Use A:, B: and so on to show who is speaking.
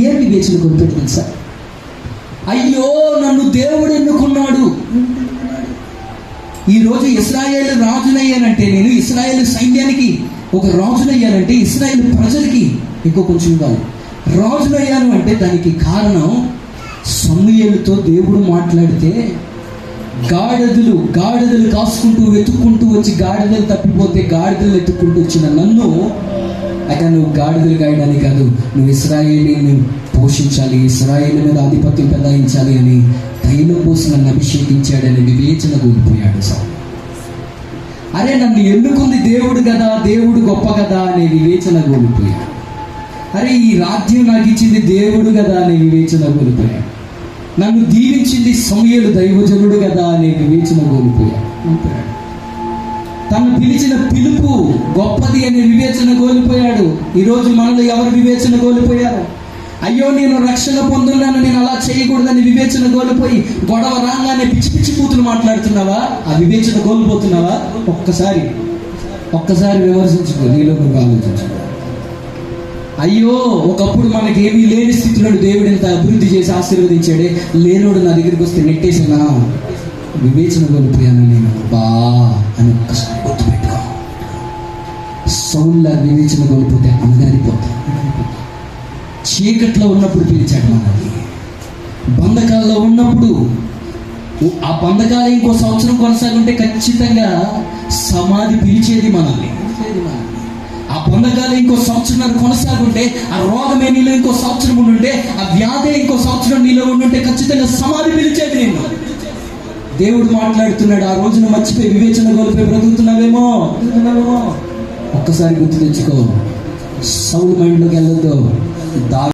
A: ఏం వివేచన కోల్పోయాడు తెలుసా? అయ్యో నన్ను దేవుడు ఎన్నుకున్నాడు. ఈరోజు ఇస్రాయేల్ రాజునయ్యానంటే నేను ఇస్రాయేల్ సైన్యానికి ఒక రాజునయ్యానంటే ఇస్రాయేల్ ప్రజలకి ఇంకో కొంచెం కాదు రాజునయ్యాను అంటే దానికి కారణం సమూయేలుతో దేవుడు మాట్లాడితే గాడిదలు గాడిదలు కాసుకుంటూ వెతుక్కుంటూ వచ్చి గాడిదలు తప్పిపోతే గాడిదలు వెతుక్కుంటూ వచ్చిన నన్ను అక్కడ నువ్వు గాడిదలు గాయడానికి కాదు నువ్వు ఇస్రాయేలీని పోషించాలి ఇస్రాయేల్ మీద ఆధిపత్యం పెదాయించాలి అని తైలం పోసి నన్ను అభిషేకించాడని వివేచన కోల్పోయాడు సార్ అరే నన్ను ఎన్నుకుంది దేవుడు కదా దేవుడు గొప్ప కదా అనే వివేచన కోల్పోయాడు. అరే ఈ రాజ్యం నాకు ఇచ్చింది దేవుడు కదా అనే వివేచన కోల్పోయాడు. నన్ను దీవించింది సమయలు దైవజనుడు కదా అనే వివేచన కోల్పోయాడు తను పిలిచిన పిలుపు గొప్పది అనే వివేచన కోల్పోయాడు. ఈరోజు మనలో ఎవరు వివేచన కోల్పోయారు? అయ్యో నేను రక్షణ పొందున్నాను నేను అలా చేయకూడదని వివేచన కోల్పోయి గొడవ రాగానే పిచ్చి పిచ్చి కూతురు మాట్లాడుతున్నావా? ఆ వివేచన కోల్పోతున్నావా? ఒక్కసారి ఒక్కసారి విమర్శించుకో నీలో నువ్వు ఆలోచించుకో అయ్యో ఒకప్పుడు మనకి ఏమీ లేని స్థితిలో దేవుడు ఎంత అభివృద్ధి చేసి ఆశీర్వదించాడే. లేనోడు నా దగ్గరికి వస్తే నెట్టేసానా వివేచన కోల్పోయాను నేను. బా అని ఒక్కసారి గుర్తుపెట్టుకో. సౌండ్ల వివేచన కోల్పోతే అందరిపోతా చీకట్లో ఉన్నప్పుడు పిలిచాడు మనల్ని. బంధకాల్లో ఉన్నప్పుడు ఆ బంధకాలు ఇంకో సంవత్సరం కొనసాగుంటే ఖచ్చితంగా సమాధి పిలిచేది మనల్ని పిలిచేది మనల్ని. ఉండగానే ఇంకో సంవత్సరం కొనసాగుంటే ఆ రోగమే నీలో ఇంకో సంవత్సరం ఉండుంటే ఆ వ్యాధే ఇంకో సంవత్సరం నీలో ఉండుంటే ఖచ్చితంగా సమాధి పిలిచేది నేను దేవుడు మాట్లాడుతున్నాడు ఆ రోజున మర్చిపోయి వివేచన కోల్పోయి బ్రతుకుతున్నావేమో? ఒక్కసారి గుర్తు తెచ్చుకో. సౌండ్ మైండ్లోకి వెళ్ళొద్దు. దా